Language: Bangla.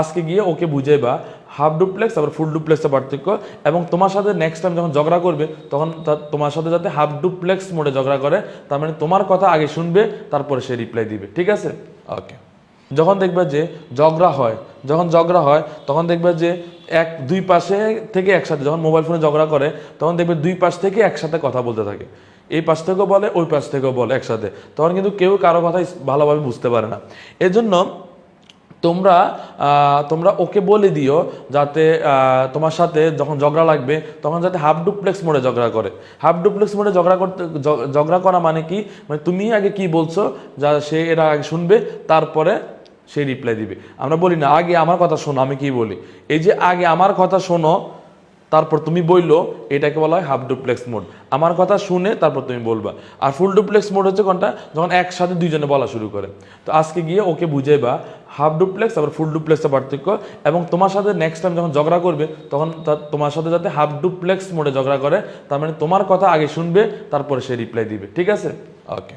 আজকে গিয়ে ওকে বুঝাইবা হাফ ডুপ্লেক্স আবার ফুল ডুপ্লেক্সের পার্থক্য এবং তোমার সাথে নেক্সট টাইম যখন ঝগড়া করবে, তখন তোমার সাথে যাতে হাফ ডুপ্লেক্স মোডে ঝগড়া করে, তার মানে তোমার কথা আগে শুনবে, তারপরে সে রিপ্লাই দিবে, ঠিক আছে? ওকে যখন দেখবে যে ঝগড়া হয়, যখন ঝগড়া হয়, তখন দেখবে যে এক, দুই পাশে থেকে একসাথে, যখন মোবাইল ফোনে ঝগড়া করে, তখন দেখবে দুই পাশ থেকে একসাথে কথা বলতে থাকে। এই পাশ থেকেও বলে, ওই পাশ থেকেও বলে একসাথে। তখন কিন্তু কেউ কারও কথা ভালোভাবে বুঝতে পারে না। এজন্য তোমরা তোমরা ওকে বলে দিও যাতে তোমার সাথে যখন ঝগড়া লাগবে, তখন যাতে হাফ ডুপ্লেক্স মোডে ঝগড়া করে। হাফ ডুপ্লেক্স মোডে ঝগড়া করতে ঝগড়া করা মানে কি? মানে তুমি আগে কি বলছো যা সে এরা আগে শুনবে, তারপরে সে রিপ্লাই দিবে। আমরা বলি না, আগে আমার কথা শোনো, আমি কি বলি? এই যে, আগে আমার কথা শোনো, তারপর তুমি বলল, এটাকে বলা হয় হাফ ডুপ্লেক্স মোড। আমার কথা শুনে, তারপর তুমি বলবা। আর ফুল ডুপ্লেক্স মোড হচ্ছে কোনটা? যখন একসাথে দুইজনে বলা শুরু করে। তো আজকে গিয়ে ওকে বুঝাইবা হাফ ডুপ্লেক্স আবার ফুল ডুপ্লেক্সের পার্থক্য। এবং তোমার সাথে নেক্সট টাইম যখন ঝগড়া করবে, তখন তোমার সাথে যাতে হাফ ডুপ্লেক্স মোডে ঝগড়া করে, তার মানে তোমার কথা আগে শুনবে, তারপরে সে রিপ্লাই দিবে, ঠিক আছে? ওকে